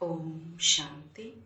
ஓம் சாந்தி.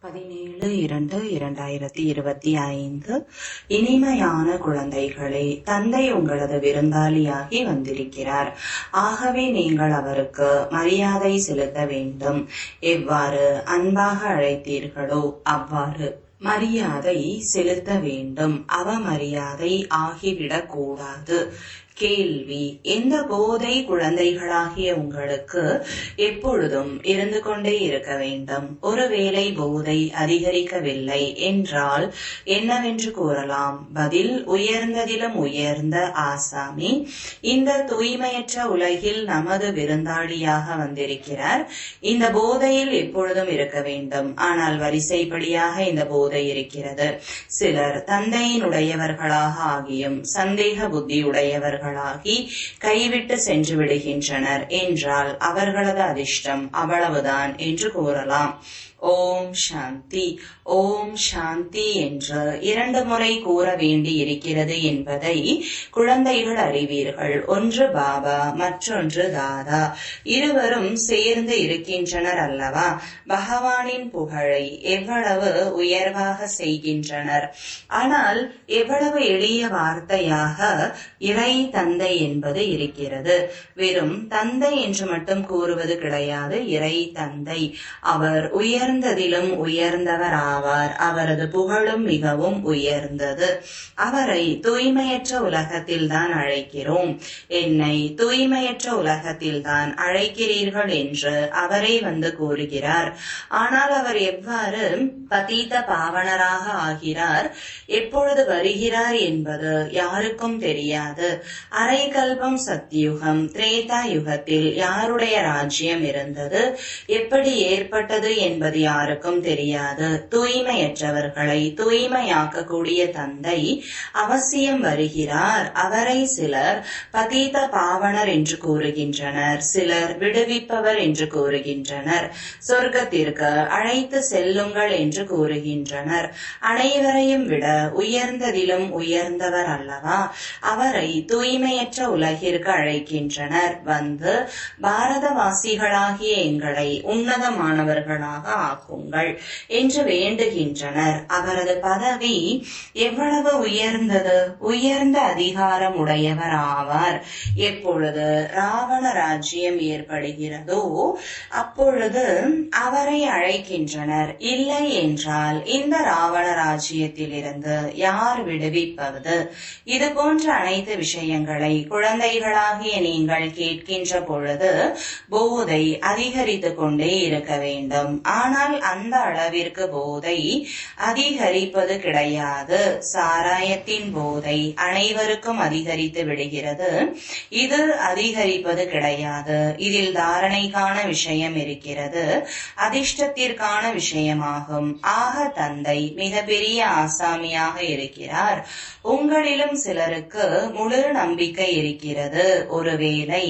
பதினேழு இரண்டு இரண்டாயிரத்தி இருபத்தி ஐந்து. இனிமையான குழந்தைகளே தந்தை உங்களது விருந்தாளியாகி வந்திருக்கிறார். ஆகவே நீங்கள் அவருக்கு மரியாதை செலுத்த வேண்டும். எவ்வாறு அன்பாக அழைத்தீர்களோ அவ்வாறு மரியாதை செலுத்த வேண்டும். அவமரியாதை ஆகிவிடக்கூடாது கேள்வி இந்த போதை குழந்தைகளாகிய உங்களுக்கு எப்பொழுதும் இருந்து கொண்டே இருக்க வேண்டும்? ஒருவேளை போதை அதிகரிக்கவில்லை என்றால் என்னவென்று கூறலாம்? பதில் உயர்ந்ததிலும் உயர்ந்த ஆசாமி இந்த தூய்மையற்ற உலகில் நமது விருந்தாளியாக வந்திருக்கிறார். இந்த போதையில் எப்பொழுதும் இருக்க வேண்டும். ஆனால் வரிசைப்படியாக இந்த போதை இருக்கிறது. சிலர் தந்தையினுடையவர்களாக ஆகியும் சந்தேக புத்தி அவர்களாகி கைவிட்டு சென்று விடுகின்றனர். என்றால் அவர்களது அதிர்ஷ்டம் அவ்வளவுதான் என்று கூறலாம். ஓம் சாந்தி. ஓம் சாந்தி என்று இரண்டு முறை கூற வேண்டி இருக்கிறது என்பதை குழந்தைகள் அறிவீர்கள். ஒன்று பாபா மற்றொன்று தாதா. இருவரும் சேர்ந்து இருக்கின்றனர் அல்லவா? பகவானின் புகழை எவ்வளவு உயர்வாக செய்கின்றனர். ஆனால் எவ்வளவு எளிய வார்த்தையாக இறை தந்தை என்பது இருக்கிறது. வெறும் தந்தை என்று மட்டும் கூறுவது கிடையாது இறை தந்தை. அவர் உயர் உயர்ந்ததிலும் உயர்ந்தவர் ஆவார் அவரது புகழும் மிகவும் உயர்ந்தது. அவரை தூய்மையற்ற உலகத்தில் தான் அழைக்கிறோம். என்னை தூய்மையற்ற உலகத்தில் தான் அழைக்கிறீர்கள் என்று அவரே வந்து கூறுகிறார். ஆனால் அவர் எவ்வாறு பதீத பாவனராக ஆகிறார்? எப்பொழுது வருகிறார் என்பது யாருக்கும் தெரியாது. அரைகல்பம் சத்தியுகம் திரேதா யுகத்தில் யாருடைய ராஜ்யம் இருந்தது? எப்படி ஏற்பட்டது என்பது என்பது யாருக்கும் தெரியாது. தூய்மையற்றவர்களை தூய்மையாக்கக்கூடிய தந்தை அவசியம் வருகிறார். அவரை சிலர் பதீத பாவனர் என்று கூறுகின்றனர். சிலர் விடுவிப்பவர் என்று கூறுகின்றனர். சொர்க்கத்திற்கு அழைத்து செல்லுங்கள் என்று கூறுகின்றனர். அனைவரையும் விட உயர்ந்ததிலும் உயர்ந்தவர் அல்லவா? அவரை தூய்மையற்ற உலகிற்கு அழைக்கின்றனர். வந்து பாரதவாசிகளாகிய எங்களை உன்னதமானவர்களாக ஆக்குங்கள் என்று வேண்டுகின்றனர். அவரது பதவி எவ்வளவு உயர்ந்தது? உயர்ந்த அதிகாரம் உடையவர் ஆவார். எப்பொழுது ராவண ராஜ்யம் ஏற்படுகிறதோ அப்பொழுது அவரை அழைக்கின்றனர். இல்லை என்றால் இந்த ராவண ராஜ்யத்திலிருந்து யார் விடுவிப்பது? இது போன்ற அனைத்து விஷயங்களை குழந்தைகளாகிய நீங்கள் கேட்கின்ற பொழுது போதை அதிகரித்து கொண்டே இருக்க வேண்டும். ஆனால் ஆனால் அந்த அளவிற்கு போதை அதிகரிப்பது கிடையாது. சாராயத்தின் போதை அனைவருக்கும் அதிகரித்து விடுகிறது. இது அதிகரிப்பது கிடையாது. இதில் தாரணைக்கான விஷயம் இருக்கிறது. அதிர்ஷ்டத்திற்கான விஷயமாகும். ஆக தந்தை மிகப்பெரிய ஆசாமியாக இருக்கிறார். உங்களிலும் சிலருக்கு முழு நம்பிக்கை இருக்கிறது. ஒருவேளை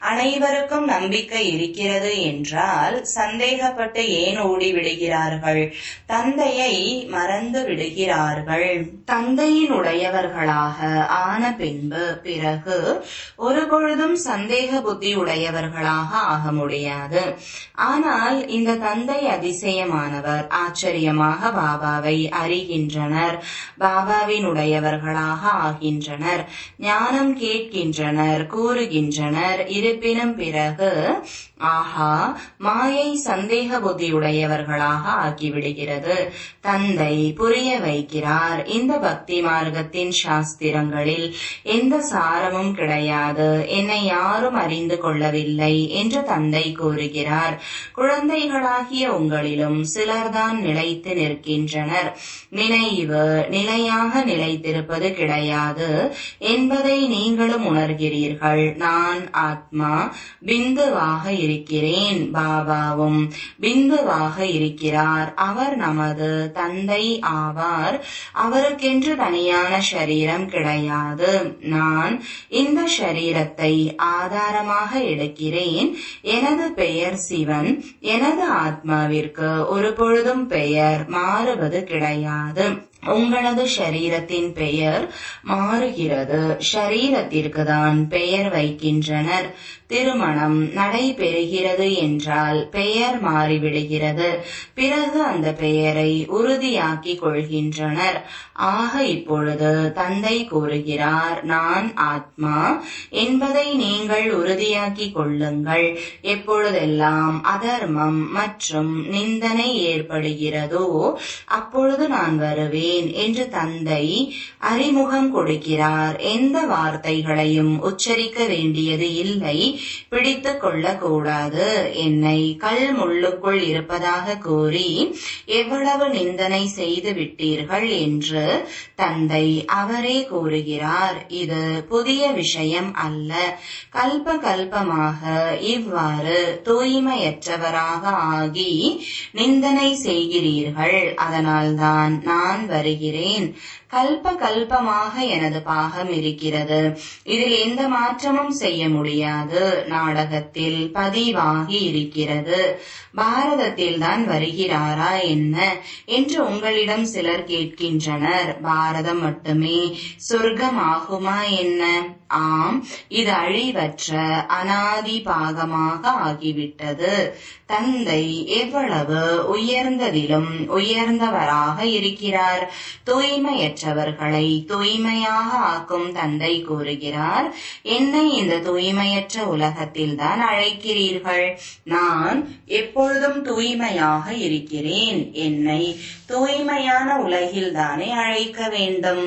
அனைவருக்கும் நம்பிக்கை இருக்கிறது என்றால் சந்தேகப்பட்டு ஏன் ஓடி விடுகிறார்கள். தந்தையை மறந்து விடுகிறார்கள். தந்தையினுடையவர்களாக ஆன பின்பு பிறகு ஒருபொழுதும் சந்தேக புத்தி உடையவர்களாக ஆக முடியாது. ஆனால் இந்த தந்தை அதிசயமானவர் ஆச்சரியமாக பாபாவை அறிகின்றனர். பாபாவின் உடையவர்களாக ஆகின்றனர். ஞானம் கேட்கின்றனர் கூறுகின்றனர். இருப்பினும் பிறகு ஆஹா மாயை சந்தேக புத்தியுடையவர்களாக ஆக்கிவிடுகிறது. தந்தை புரிய வைக்கிறார். இந்த பக்தி மார்க்கத்தின் சாஸ்திரங்களில் எந்த சாரமும் கிடையாது. என்னை யாரும் அறிந்து கொள்ளவில்லை என்று தந்தை கூறுகிறார். குழந்தைகளாகிய உங்களிலும் சிலர்தான் நிலைத்து நிற்கின்றனர். நினைவு நிலையாக நிலைத்திருப்பது கிடையாது. என்பதை நீங்களும் உணர்கிறீர்கள். நான் ஆத்மா பிந்துவாக இருக்கிறேன் இருக்கிறேன் பாபாவும். பிந்துவாக இருக்கிறார். அவர் நமது தந்தை ஆவார். அவருக்கென்று தனியான சரீரம் கிடையாது. நான் இந்த சரீரத்தை ஆதாரமாக எடுக்கிறேன். எனது பெயர் சிவன். எனது ஆத்மாவிற்கு ஒரு பொழுதும் பெயர் மாறுவது கிடையாது. உங்களது ஷரீரத்தின் பெயர் மாறுகிறது. ஷரீரத்திற்கு தான் பெயர் வைக்கின்றனர். திருமணம் நடைபெறுகிறது என்றால் பெயர் மாறிவிடுகிறது. பிறகு அந்த பெயரை உறுதியாக்கிக் கொள்கின்றனர். ஆக இப்பொழுது தந்தை கூறுகிறார் நான் ஆத்மா. என்பதை நீங்கள் உறுதியாக்கிக் கொள்ளுங்கள். எப்பொழுதெல்லாம் அதர்மம் மற்றும் நிந்தனை ஏற்படுகிறதோ அப்பொழுது நான் வருவேன் என்று தந்தை அறிமுகம் கொடுக்கிறார். எந்த வார்த்தைகளையும் உச்சரிக்க வேண்டியது இல்லை. பிடித்து கொள்ளக்கூடாது. என்னை கல் முள்ளுக்குள் இருப்பதாக கூறி எவ்வளவு நிந்தனை செய்து விட்டீர்கள் என்று தந்தை அவரே கூறுகிறார். இது புதிய விஷயம் அல்ல. கல்ப கல்பமாக இவ்வாறு தூய்மையற்றவராக ஆகி நிந்தனை செய்கிறீர்கள். அதனால்தான் நான் வருகிறேன். கல்ப கல்பமாக எனது பாகம் இருக்கிறது. இதில் எந்த மாற்றமும் செய்ய முடியாது. நாடகத்தில் பதிவாகி இருக்கிறது. பாரதத்தில் தான் வருகிறாரா என்ன? என்று உங்களிடம் சிலர் கேட்கின்றனர். பாரதம் மட்டுமே சொர்க்கமாகுமா என்ன? ஆம் இது அழிவற்ற அனாதி பாகமாக ஆகிவிட்டது. தந்தை எவ்வளவு உயர்ந்ததிலும் உயர்ந்தவராக இருக்கிறார். தூய்மையற்றவர்களை தூய்மையாக ஆக்கும் தந்தை கூறுகிறார். என்னை இந்த தூய்மையற்ற உலகத்தில் தான் அழைக்கிறீர்கள். நான் எப்பொழுதும் தூய்மையாக இருக்கிறேன். என்னை தூய்மையான உலகில் தானே அழைக்க வேண்டும்.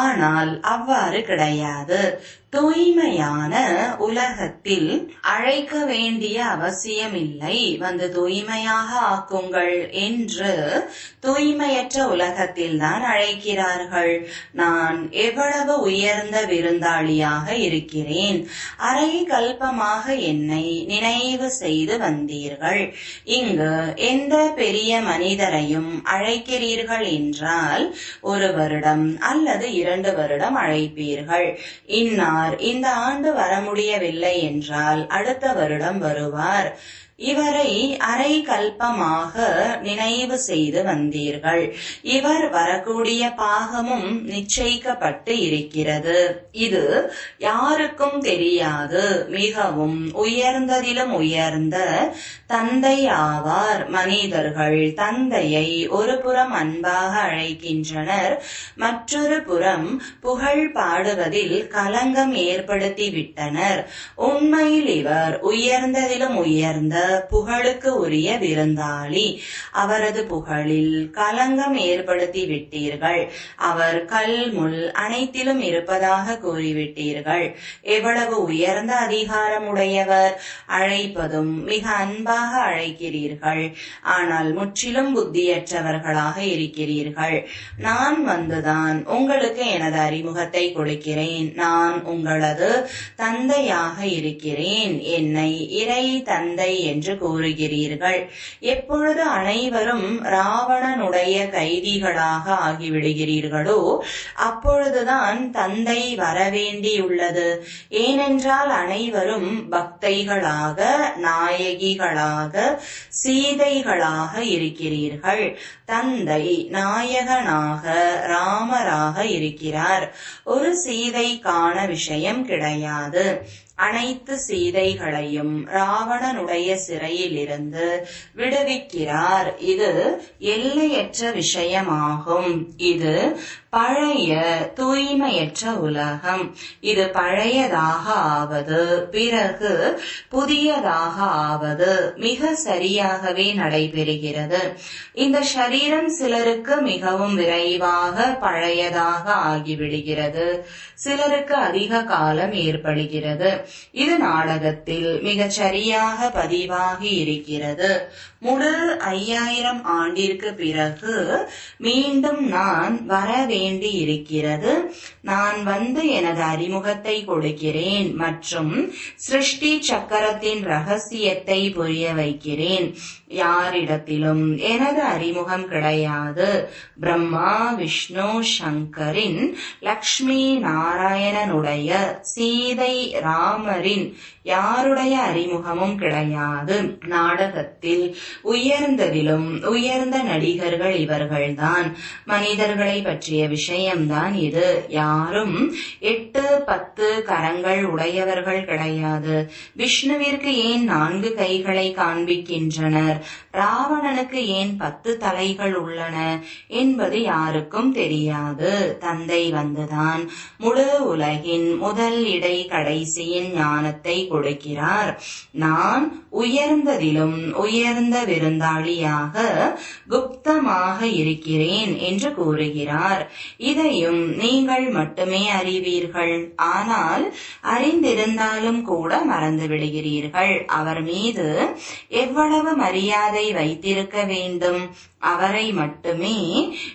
ஆனால் அவ்வாறு கிடையாது. தூய்மையான உலகத்தில் அழைக்க வேண்டிய அவசியமில்லை. வந்து தூய்மையாக ஆக்குங்கள் என்று தூய்மையற்ற உலகத்தில் தான் அழைக்கிறார்கள். நான் எவ்வளவு உயர்ந்த விருந்தாளியாக இருக்கிறேன். அரை கல்பமாக என்னை நினைவு செய்து வந்தீர்கள். இங்கு எந்த பெரிய மனிதரையும் அழைக்கிறீர்கள் என்றால் ஒரு வருடம் அல்லது இரண்டு வருடம் அழைப்பீர்கள். இன்னார் இந்த ஆண்டு வர முடியவில்லை என்றால் அடுத்த வருடம் வருவார். இவரை அரை கல்பமாக நினைவு செய்து வந்தீர்கள். இவர் வரக்கூடிய பாகமும் நிச்சயிக்கப்பட்டு இருக்கிறது. இது யாருக்கும் தெரியாது. மிகவும் உயர்ந்ததிலும் உயர்ந்த தந்தை ஆவார் மனிதர்கள். தந்தையை ஒரு புறம் அன்பாக அழைக்கின்றனர். மற்றொரு புறம் புகழ் பாடுவதில் கலங்கம் ஏற்படுத்தி விட்டனர் உண்மையில் இவர் உயர்ந்ததிலும் உயர்ந்த புகழுக்கு உரிய விருந்தாளி. அவரது புகழில் கலங்கம் ஏற்படுத்தி விட்டீர்கள். அவர் கல் முள் அனைத்திலும் இருப்பதாக கூறிவிட்டீர்கள். எவ்வளவு உயர்ந்த அதிகாரமுடையவர் அழைப்பதும் மிக அன்பாக அழைக்கிறீர்கள். ஆனால் முற்றிலும் புத்தியற்றவர்களாக இருக்கிறீர்கள். நான் வந்துதான் உங்களுக்கு எனது அறிமுகத்தை கொடுக்கிறேன். நான் உங்களது தந்தையாக இருக்கிறேன். என்னை இறை தந்தை என்று கூறுகிறீர்கள். எப்பொழுது அனைவரும் ராவணனுடைய கைதிகளாக ஆகிவிடுகிறீர்களோ அப்பொழுதுதான் தந்தை வரவேண்டியுள்ளது. ஏனென்றால் அனைவரும் பக்தைகளாக நாயகிகளாக சீதைகளாக இருக்கிறீர்கள். தந்தை நாயகனாக ராமராக இருக்கிறார். ஒரு சீதைக்கான விஷயம் கிடையாது. அனைத்து சீதைகளையும் ராவணனுடைய சிறையிலிருந்து விடுவிக்கிறார். இது எல்லையற்ற விஷயமாகும். இது பழைய தூய்மையற்ற உலகம். இது பழையதாக ஆவது பிறகு புதியதாக ஆவது மிக சரியாகவே நடைபெறுகிறது. இந்த சரீரம் சிலருக்கு மிகவும் விரைவாக பழையதாக ஆகிவிடுகிறது. சிலருக்கு அதிக காலம் ஏற்படுகிறது. இது நாடகத்தில் மிகச் சரியாக பதிவாகி இருக்கிறது. முதல் ஐயாயிரம் ஆண்டிற்கு பிறகு மீண்டும் நான் வர வேண்டி இருக்கிறது நான் வந்து எனது அறிமுகத்தை கொடுக்கிறேன் மற்றும் சிருஷ்டி சக்கரத்தின் ரகசியத்தை புரிய வைக்கிறேன். யாரிடத்திலும் எனது அறிமுகம் கிடையாது. பிரம்மா விஷ்ணு சங்கரின் லக்ஷ்மி நாராயணனுடைய சீதை ராமரின் யாருடைய அறிமுகமும் கிடையாது. நாடகத்தில் உயர்ந்ததிலும் உயர்ந்த நடிகர்கள் இவர்கள்தான். மனிதர்களை பற்றிய விஷயம்தான் இது. யாரும் எட்டு பத்து கரங்கள் உடையவர்கள் கிடையாது. விஷ்ணுவிற்கு ஏன் நான்கு கைகளை காண்பிக்கின்றனர்? ராவணனுக்கு ஏன் பத்து தலைகள் உள்ளன? என்பது யாருக்கும் தெரியாது. தந்தை வந்துதான். முழு உலகின் முதல் இடை கடைசியின் ஞானத்தை கொடுக்கிறார் நான் உயர்ந்ததிலும் உயர்ந்த விருந்தாளியாக குப்தமாக இருக்கிறேன் என்று கூறுகிறார். இதையும் நீங்கள் மட்டுமே அறிவீர்கள். ஆனால் அறிந்திருந்தாலும் கூட மறந்து விடுகிறீர்கள் அவர் மீது எவ்வளவு மரியாதை வைத்திருக்க வேண்டும்? அவரை மட்டுமே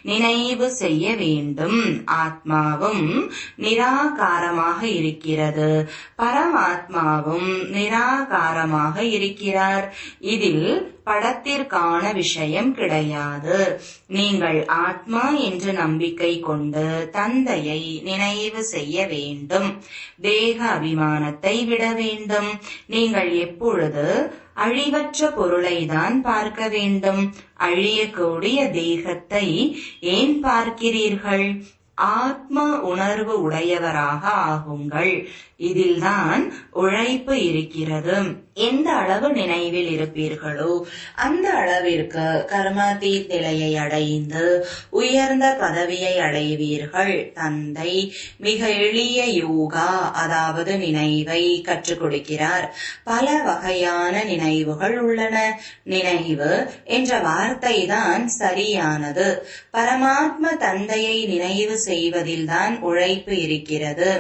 நினைவு செய்ய வேண்டும். ஆத்மாவும் நிராகாரமாக இருக்கிறது. பரமாத்மாவும் நிராகாரமாக இருக்கிறார். இதில் படத்திற்கான விஷயம் கிடையாது. நீங்கள் ஆத்மா என்று நம்பிக்கை கொண்டு தந்தையை நினைவு செய்ய வேண்டும். தேக அபிமானத்தை விட வேண்டும். நீங்கள் எப்பொழுது அழிவற்ற பொருளை தான் பார்க்க வேண்டும்? அழியக்கூடிய தேகத்தை ஏன் பார்க்கிறீர்கள்? ஆத்ம உணர்வு உடையவராக ஆகுங்கள். இதில்தான் உழைப்பு இருக்கிறது. எந்த அளவு நினைவில் இருப்பீர்களோ அந்த அளவிற்கு கர்மாதி நிலையை அடைந்து உயர்ந்த பதவியை அடைவீர்கள். தந்தை மிக எளிய யோகா அதாவது நினைவை கற்றுக் கொடுக்கிறார். பல வகையான நினைவுகள் உள்ளன. நினைவு என்ற வார்த்தை தான் சரியானது. பரமாத்ம தந்தையை நினைவு செய்வதில்தான் உழைப்பு இருக்கிறது.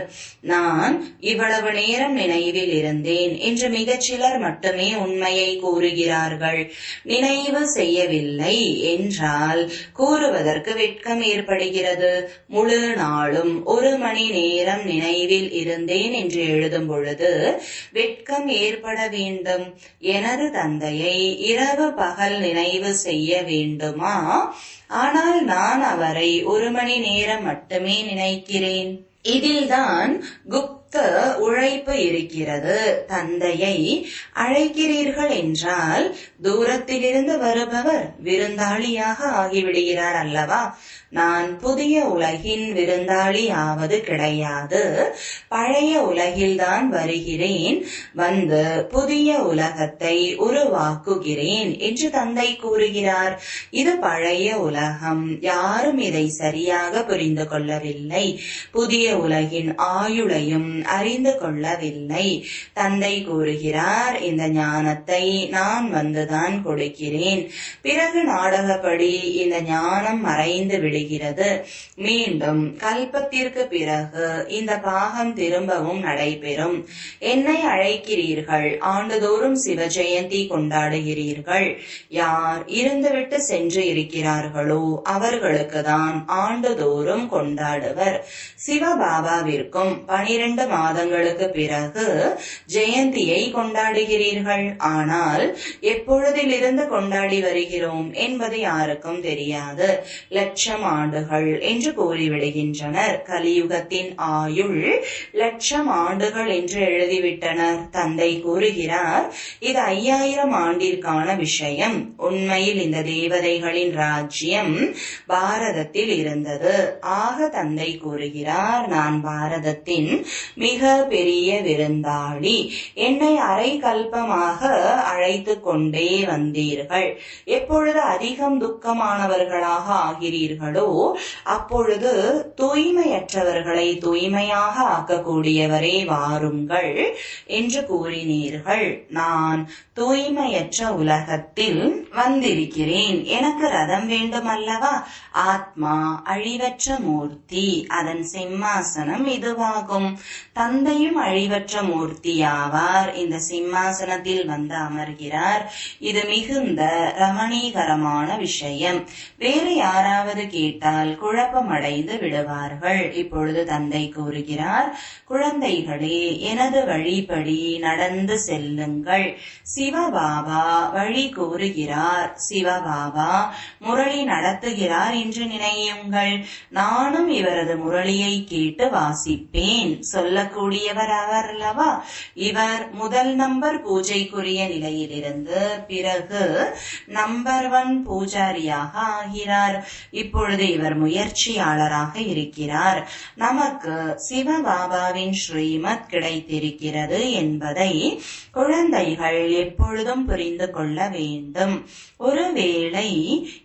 நான் இவ்வளவு நேரம் நினைவில் இருந்தேன் என்று மிகச்சிலர் மட்டுமே உண்மையை கூறுகிறார்கள். நினைவு செய்யவில்லை என்றால் கூறுவதற்கு வெட்கம் ஏற்படுகிறது. முழு நாளும் ஒரு மணி நேரம் நினைவில் இருந்தேன் என்று எழுதும் பொழுது வெட்கம் ஏற்பட வேண்டும். எனது தந்தையை இரவு பகல் நினைவு செய்ய வேண்டுமா? ஆனால் நான் அவரை ஒரு மணி நேரம் மட்டுமே நினைக்கிறேன். இதில்தான் குப்த உழைப்பு இருக்கிறது. தந்தையை அழைக்கிறீர்கள் என்றால் தூரத்திலிருந்து வருபவர் விருந்தாளியாக ஆகிவிடுகிறார் அல்லவா? நான் புதிய உலகின் விருந்தாளி ஆவது கிடையாது. பழைய உலகில்தான் வருகிறேன். வந்து புதிய உலகத்தை உருவாக்குகிறேன் என்று தந்தை கூறுகிறார். இது பழைய உலகம். யாரும் இதை சரியாக புரிந்து கொள்ளவில்லை. புதிய உலகின் ஆயுளையும் அறிந்து கொள்ளவில்லை. தந்தை கூறுகிறார் இந்த ஞானத்தை நான் வந்துதான் கொடுக்கிறேன். பிறகு நாடகப்படி இந்த ஞானம் மறைந்து விடுகிறது மீண்டும் கல்பத்திற்கு பிறகு இந்த பாகம் திரும்பவும் நடைபெறும். என்னை அழைக்கிறீர்கள். ஆண்டுதோறும் சிவ ஜெயந்தி கொண்டாடுகிறீர்கள். யார் இருந்துவிட்டு சென்று இருக்கிறார்களோ அவர்களுக்கு தான் ஆண்டுதோறும் கொண்டாடுவர். சிவபாபாவிற்கும் பனிரெண்டு மாதங்களுக்கு பிறகு ஜெயந்தியை கொண்டாடுகிறீர்கள். ஆனால் எப்பொழுதிலிருந்து கொண்டாடி வருகிறோம் என்பது யாருக்கும் தெரியாது. லட்சம் ஆண்டுகள் என்று கூறிவிடுகின்றனர். கலியுகத்தின் ஆயுள் லட்சம் ஆண்டுகள் என்று எழுதிவிட்டனர். தந்தை கூறுகிறார் இது ஐயாயிரம் ஆண்டிற்கான விஷயம். உண்மையில் இந்த தேவதைகளின் ராஜ்யம் பாரதத்தில் இருந்தது. ஆக தந்தை கூறுகிறார் நான் பாரதத்தின் மிக பெரிய விருந்தாளி. என்னை அரை கல்பமாக அழைத்து கொண்டே வந்தீர்கள். எப்பொழுது அதிகம் துக்கமானவர்களாக ஆகிறீர்கள் அப்பொழுது தூய்மையற்றவர்களை தூய்மையாக ஆக்கக்கூடியவரே வாருங்கள் என்று கூறினீர்கள். நான் தூய்மையற்ற உலகத்தில் வந்திருக்கிறேன். எனக்கு ரதம் வேண்டும் அல்லவா ஆத்மா அழிவற்ற மூர்த்தி. அதன் சிம்மாசனம் இதுவாகும். தந்தையும் அழிவற்ற மூர்த்தியாவார் இந்த சிம்மாசனத்தில் வந்து அமர்கிறார். இது மிகுந்த ரமணீகரமான விஷயம். வேறு யாராவது கேட்டால் குழப்பமடைந்து விடுவார்கள். இப்பொழுது தந்தை கூறுகிறார் குழந்தைகளே எனது வழிபடி நடந்து செல்லுங்கள். சிவபாபா வழி கூறுகிறார். சிவபாபா முரளி நடத்துகிறார் என்று நினையுங்கள். நானும் இவரது முரளியை கேட்டு வாசிப்பேன். சொல்லக்கூடியவர் அவர் அல்லவா இவர் முதல் நம்பர் பூஜைக்குரிய நிலையிலிருந்து பிறகு நம்பர் ஒன் பூஜாரியாக ஆகிறார். இப்பொழுது இவர் முயற்சியாளராக இருக்கிறார். நமக்கு சிவபாபாவின் ஸ்ரீமத் கிடைத்திருக்கிறது என்பதை குழந்தைகள் எப்பொழுதும் புரிந்து கொள்ள வேண்டும். ஒருவேளை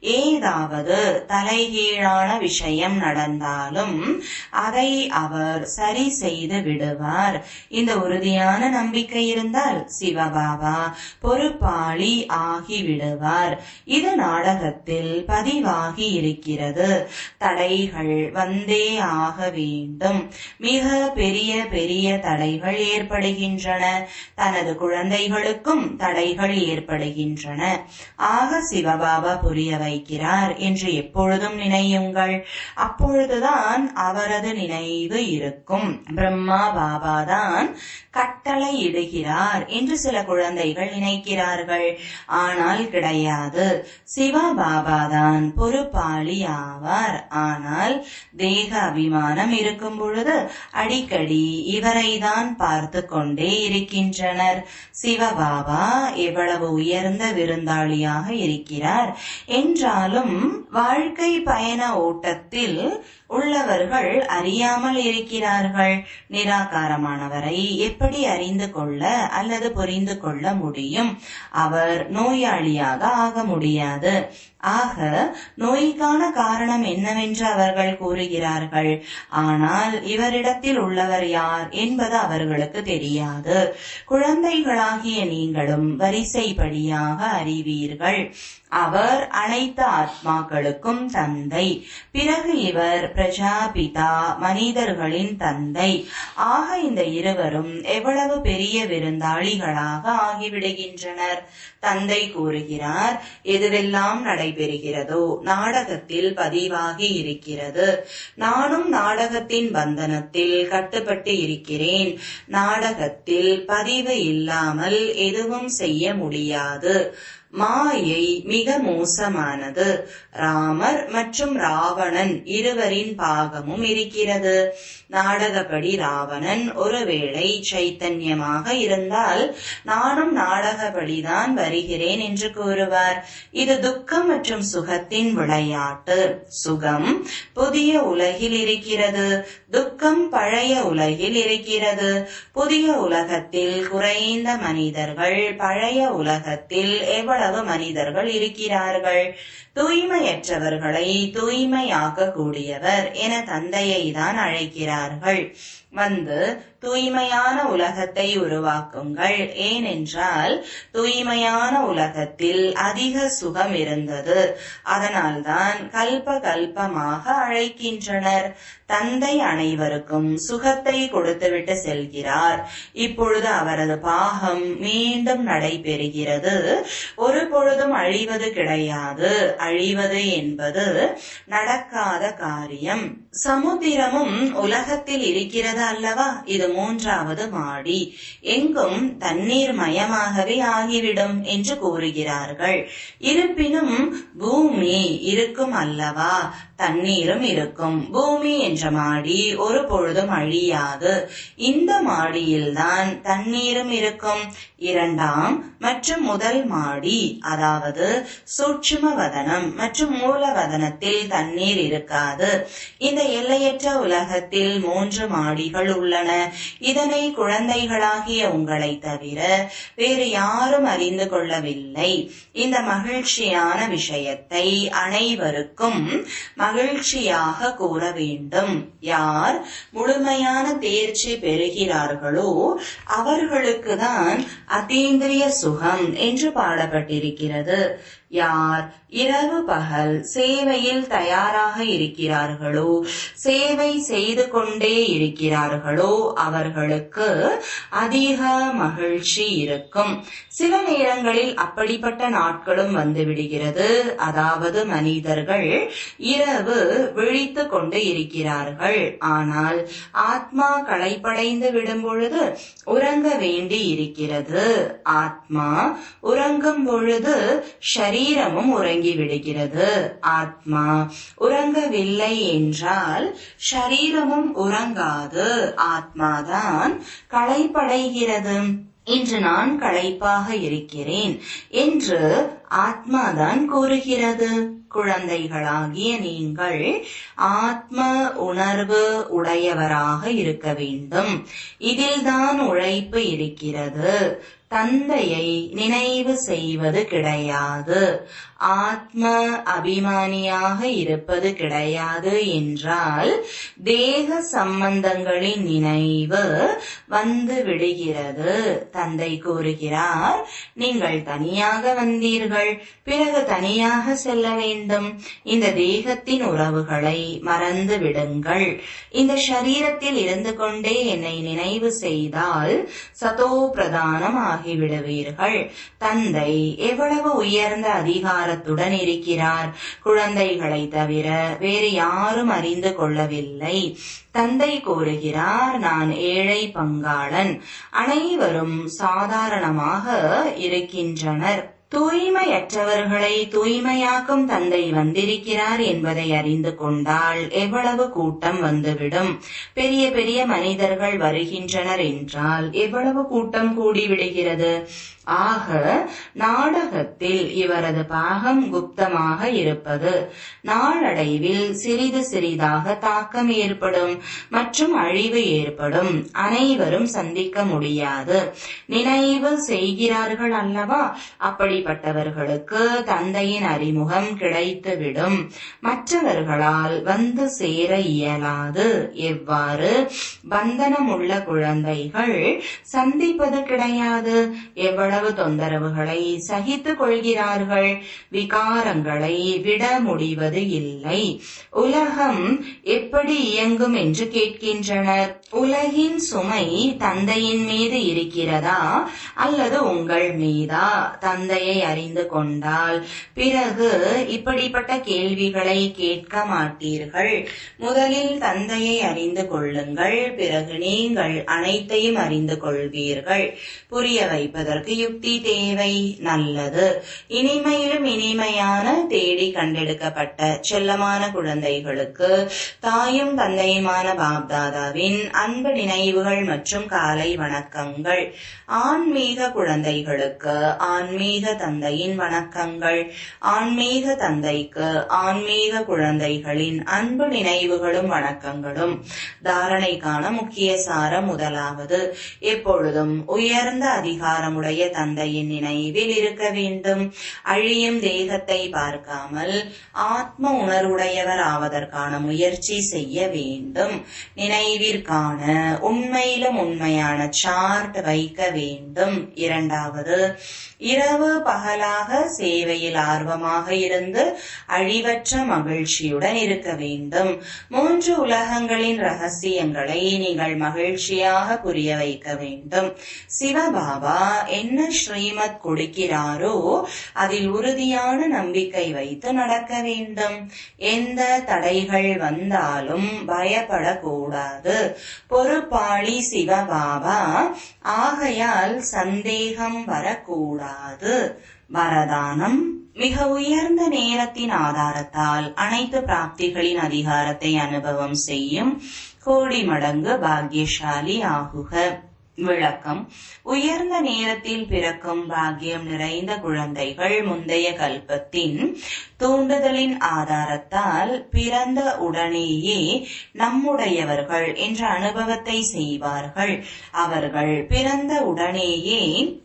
ஏதாவது தலைகீழான விஷயம் நடந்தாலும் அதை அவர் சரி செய்து விடுவார். இந்த உறுதியான நம்பிக்கை இருந்தால் சிவபாபா பொறுப்பாளி ஆகிவிடுவார். இது நாடகத்தில் பதிவாகி இருக்கிறது. தடைகள் வந்தே ஆக வேண்டும். மிக பெரிய பெரிய தடைகள் ஏற்படுகின்றன. தனது குழந்தைகளுக்கும் தடைகள் ஏற்படுகின்றன. ஆக சிவபாபா புரிய வைக்கிறார் என்று எப்பொழுதும் நினையுங்கள். அப்பொழுதுதான் அவரது நினைவு இருக்கும். பிரம்மா பாபா தான் கட்டளை இடுகிறார் என்று சில குழந்தைகள் நினைக்கிறார்கள். ஆனால் கிடையாது. சிவபாபா தான் பொறுப்பாளி ஆவார். ஆனால் தேக அபிமானம் இருக்கும் பொழுது அடிக்கடி இவரை தான் பார்த்து கொண்டே இருக்கின்றனர். சிவபாபா எவ்வளவு உயர்ந்த விருந்தாளியாக இருக்கிறார். என்றாலும் வாழ்க்கை பயண ஓட்டத்தில் உள்ளவர்கள் அறியாமல் இருக்கிறார்கள். நிராகாரமானவரை எப்படி அறிந்து கொள்ள அல்லது புரிந்து கொள்ள முடியும்? அவர் நோயாளியாக ஆக முடியாது. ஆக நோய்க்கான காரணம் என்னவென்று அவர்கள் கூறுகிறார்கள். ஆனால் இவரிடத்தில் உள்ளவர் யார் என்பது அவர்களுக்கு தெரியாது. குழந்தைகளாகிய நீங்களும் வரிசைப்படியாக அறிவீர்கள். அவர் அனைத்து ஆத்மாக்களுக்கும் தந்தை. பிறகு இவர் பிரஜாபிதா மனிதர்களின் தந்தை. ஆக இந்த இருவரும் எவ்வளவு பெரிய விருந்தாளிகளாக ஆகிவிடுகின்றனர்? தந்தை கூறுகிறார் எதுவெல்லாம் நடைபெறுகிறதோ நாடகத்தில் பதிவாகி இருக்கிறது. நானும் நாடகத்தின் பந்தனத்தில் கட்டுப்பட்டு இருக்கிறேன். நாடகத்தில் பதிவு இல்லாமல் எதுவும் செய்ய முடியாது. மாயை மிக மோசமானது. ராமர் மற்றும் ராவணன் இருவரின் பாகமும் இருக்கிறது. நாடகப்படி ராவணன் ஒருவேளை சைத்தன்யமாக இருந்தால் நானும் நாடகப்படிதான் வருகிறேன் என்று கூறுவார். இது துக்கம் மற்றும் சுகத்தின் விளையாட்டு. சுகம் புதிய உலகில் இருக்கிறது. துக்கம் பழைய உலகில் இருக்கிறது. புதிய உலகத்தில் குறைந்த மனிதர்கள் பழைய உலகத்தில் எவ்வளவு மனிதர்கள் இருக்கிறார்கள். தூய்மையற்றவர்களை தூய்மையாக்க கூடியவர் என தந்தையை தான் அழைக்கிறார்கள். வந்து தூய்மையான உலகத்தை உருவாக்குங்கள். ஏனென்றால் தூய்மையான உலகத்தில் அதிக சுகம் இருந்தது. அதனால்தான் கல்ப கல்பமாக அழைக்கின்றனர். தந்தை அனைவருக்கும் சுகத்தை கொடுத்துவிட்டு செல்கிறார். இப்பொழுது அவரது பாகம் மீண்டும் நடைபெறுகிறது. ஒரு பொழுதும் அழிவது கிடையாது. அழிவது என்பது நடக்காத காரியம். சமுத்திரமும் உலகத்தில் இருக்கிறது அல்லவா? இது மூன்றாவது மாடி. எங்கும் தண்ணீர் மயமாகவே ஆகிவிடும் என்று கூறுகிறார்கள். இருப்பினும் பூமி இருக்கும் அல்லவா? தண்ணீரும் இருக்கும். பூமி என்ற மாடி ஒரு பொழுதும் அழியாது. இந்த மாடியில்தான் தண்ணீரும் இருக்கும். இரண்டாம் மற்றும் முதல் மாடி அதாவது சூட்சும வதனம் மற்றும் மூலவதனத்தில் தண்ணீர் இருக்காது. இந்த எல்லையற்ற உலகத்தில் மூன்று மாடிகள் உள்ளன. இதனை குழந்தைகளாகிய உங்களை தவிர வேறு யாரும் அறிந்து கொள்ளவில்லை. இந்த மகிழ்ச்சியான விஷயத்தை அனைவருக்கும் மகிழ்ச்சியாக கூற வேண்டும். யார் முழுமையான தேர்ச்சி பெறுகிறார்களோ அவர்களுக்கு தான் அதீந்திரிய சுகம் என்று பாடப்பட்டிருக்கிறது. யார் இரவு பகல் சேவையில் தயாராக இருக்கிறார்களோ? சேவை செய்து கொண்டே இருக்கிறார்களோ? அவர்களுக்கு அதிக மகிழ்ச்சி இருக்கும். சில நேரங்களில் அப்படிப்பட்ட நாட்களும் வந்துவிடுகிறது. அதாவது மனிதர்கள் இரவு விழித்து கொண்டு இருக்கிறார்கள். ஆனால் ஆத்மா களைப்படைந்து விடும் பொழுது உறங்க வேண்டி இருக்கிறது. ஆத்மா உறங்கும் பொழுது ஷரீரமும் உறங்கி விடுகிறது. ஆத்மா உறங்கவில்லை என்றால் ஷரீரமும் உறங்காது. ஆத்மாதான் களைப்படைகிறது. இன்று நான் களைப்பாக இருக்கிறேன் என்று ஆத்மாதான் கூறுகிறது. குழந்தைகளாகிய நீங்கள் ஆத்ம உணர்வு உடையவராக இருக்க வேண்டும். இதில்தான் உழைப்பு இருக்கிறது. தந்தையை நினைவு செய்வது கிடையாது. ஆத்ம அபிமானியாக இருப்பது கிடையாது என்றால் தேக சம்பந்தங்களின் நினைவு வந்து விடுகிறது. தந்தை கூறுகிறார் நீங்கள் தனியாக வந்தீர்கள் பிறகு தனியாக செல்ல வேண்டும். இந்த தேகத்தின் உறவுகளை மறந்து விடுங்கள். இந்த சரீரத்தில் இருந்து கொண்டே என்னை நினைவு செய்தால் சதோ பிரதானம் ஆகிவிடுவீர்கள். தந்தை எவ்வளவு உயர்ந்த அதிகாரத்துடன் இருக்கிறார். குழந்தைகளை தவிர வேறு யாரும் அறிந்து கொள்ளவில்லை. தந்தை கூறுகிறார் நான் ஏழை பங்காளன். அனைவரும் சாதாரணமாக இருக்கின்றனர். தூய்மையற்றவர்களை தூய்மையாக்கும் தந்தை வந்திருக்கிறார் என்பதை அறிந்து கொண்டால் எவ்வளவு கூட்டம் வந்துவிடும். பெரிய பெரிய மனிதர்கள் வருகின்றனர் என்றால் எவ்வளவு கூட்டம் கூடிவிடுகிறது? ஆக நாடகத்தில் இவரது பாகம் குப்தமாக இருப்பது நாளடைவில் சிறிது சிறிதாக தாக்கம் ஏற்படும் மற்றும் அழிவு ஏற்படும். அனைவரும் சந்திக்க முடியாது. நினைவு செய்கிறார்கள் அல்லவா? அப்படி அப்படிப்பட்டவர்களுக்கு தந்தையின் அறிமுகம் கிடைத்துவிடும். மற்றவர்களால் வந்து சேர இயலாது. எவ்வாறு? பந்தனமுள்ள குழந்தைகள் சந்திப்பது கிடையாது. எவ்வளவு தொந்தரவுகளை சகித்துக் கொள்கிறார்கள்? விகாரங்களை விட முடிவது இல்லை. உலகம் எப்படி இயங்கும் என்று கேட்கின்றனர். உலகின் சுமை தந்தையின் மீது இருக்கிறதா அல்லது உங்கள் மீதா? தந்தையை அறிந்து கொண்டால் பிறகு இப்படிப்பட்ட கேள்விகளை கேட்க மாட்டீர்கள். முதலில் தந்தையை அறிந்து கொள்ளுங்கள் பிறகு நீங்கள் அனைத்தையும் அறிந்து கொள்வீர்கள். புரிய வைப்பதற்கு யுக்தி தேவை நல்லது. இனிமையிலும் இனிமையான தேடி கண்டெடுக்கப்பட்ட செல்லமான குழந்தைகளுக்கு தாயும் தந்தையுமான பாப்தாதாவின் அன்பு நினைவுகள் மற்றும் காலை வணக்கங்கள். ஆன்மீக குழந்தைகளுக்கு ஆன்மீக தந்தையின் வணக்கங்கள். ஆன்மீக தந்தைக்கு ஆன்மீக குழந்தைகளின் அன்பு நினைவுகளும் வணக்கங்களும். தாரணைக்கான முக்கிய சாரம் முதலாவது. எப்பொழுதும் உயர்ந்த அதிகாரமுடைய தந்தையின் நினைவில் இருக்க வேண்டும். அழியும் தேகத்தை பார்க்காமல் ஆத்ம உணர்வுடையவர் ஆவதற்கான முயற்சி செய்ய வேண்டும். நினைவிற்கான உண்மையான உண்மையிலும் உண்மையான சார்ட் வைக்க வேண்டும். இரண்டாவது இரவு பகலாக சேவையில் ஆர்வமாக இருந்து அழிவற்ற மகிழ்ச்சியுடன் இருக்க வேண்டும். மூன்று உலகங்களின் ரகசியங்களை நீங்கள் மகிழ்ச்சியாக புரிய வைக்க வேண்டும். சிவபாபா என்ன ஸ்ரீமத் கொடுக்கிறாரோ அதில் உறுதியான நம்பிக்கை வைத்து நடக்க வேண்டும். எந்த தடைகள் வந்தாலும் பயப்படக்கூடாது. பொறுப்பாளி சிவபாபா. ஆகையால் சந்தேகம் வரக்கூடாது. வரதானம் மிக உயர்ந்த நேரத்தின் ஆதாரத்தால் அனைத்து பிராப்திகளின் அதிகாரத்தை அனுபவம் செய்யும் கோடி மடங்கு பாக்கியசாலி ஆகுக. விளக்கம். உயர்ந்த நேரத்தில் பிறக்கும் பாக்கியம் நிறைந்த குழந்தைகள் முந்தைய கல்பத்தின் தூண்டுதலின் ஆதாரத்தால் பிறந்த உடனேயே நம்முடையவர்கள் என்ற அனுபவத்தை செய்வார்கள். அவர்கள் பிறந்த உடனேயே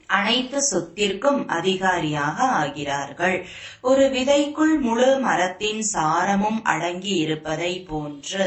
அனைத்து சொத்திற்கும் அதிகாரியாக ஆகிறார்கள். ஒரு விதைக்குள் முழு மரத்தின் சாரமும் அடங்கி இருப்பதை போன்று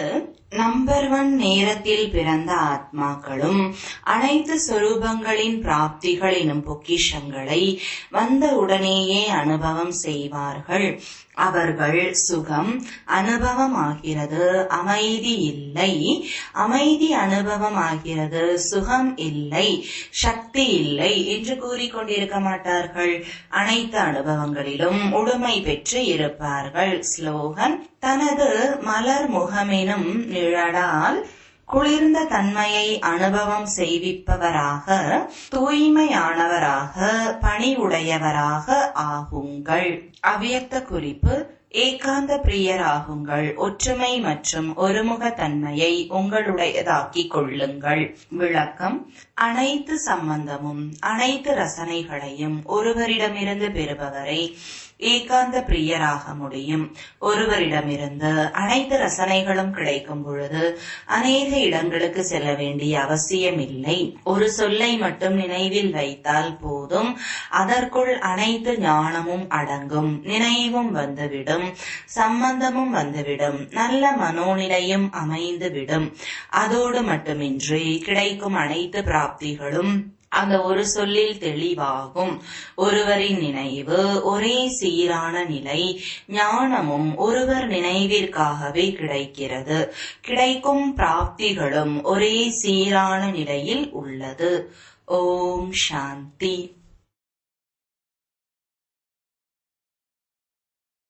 நம்பர் ஒன் நேரத்தில் பிறந்த ஆத்மாக்களும் அனைத்து சொரூபங்களின் பிராப்திகள் எனும் பொக்கிஷங்களை வந்த உடனேயே அனுபவம் செய்வார்கள். அவர்கள் சுகம் அனுபவம் ஆகிறது அமைதி இல்லை. அமைதி அனுபவம் ஆகிறது சுகம் இல்லை. சக்தி இல்லை என்று கூறிக்கொண்டிருக்க மாட்டார்கள். அனைத்து அனுபவங்களிலும் உடுமை பெற்று இருப்பார்கள். ஸ்லோகன் தனது மலர் முகமெனும் நிழலால் குளிர்ந்த தன்மையை அனுபவம் செய்விப்பவராக தூய்மையானவராக பணிவுடையவராக ஆகுங்கள். அவியத்த குறிப்பு ஏகாந்த பிரியராகுங்கள். ஒற்றுமை மற்றும் ஒருமுக தன்மையை உங்களுடையதாக்கிக் கொள்ளுங்கள். விளக்கம் அனைத்து சம்பந்தமும் அனைத்து ரசனைகளையும் ஒருவரிடமிருந்து பெறுபவரை ஏகாந்த பிரியராக முடியும். ஒருவரிடமிருந்து அனைத்து ரசனைகளும் கிடைக்கும் பொழுது அநேக இடங்களுக்கு செல்ல வேண்டிய அவசியமில்லை. ஒரு சொல்லை மட்டும் நினைவில் வைத்தால் போதும். அதற்குள் அனைத்து ஞானமும் அடங்கும். நினைவும் வந்துவிடும். சம்பந்தமும் வந்துவிடும். நல்ல மனோநிலையும் அமைந்துவிடும். அதோடு மட்டுமின்றி கிடைக்கும் அனைத்து பிராப்திகளும் அந்த ஒரு சொல்லில் தெளிவாகும். ஒருவரின் நினைவு ஒரே சீரான நிலை. ஞானமும் ஒருவர் நினைவிற்காகவே கிடைக்கிறது. கிடைக்கும் பிராப்திகளும் ஒரே சீரான நிலையில் உள்ளது. ஓம் சாந்தி.